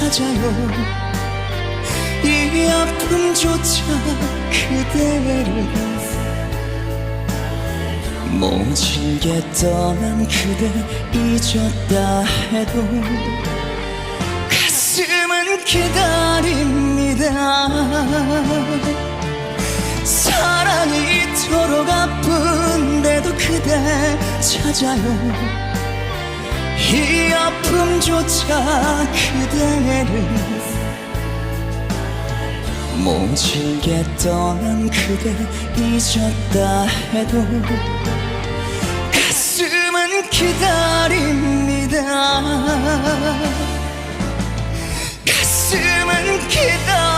찾아요. 이 아픔조차 그대를 모질게 떠난 그대 잊었다 해도 가슴은 기다립니다. 사랑이 이토록 아픈데도 그대 찾아요. 이 아픔조차 그대를 모질게 떠난 그대 잊었다 해도 가슴은 기다립니다. 가슴은 기다립니다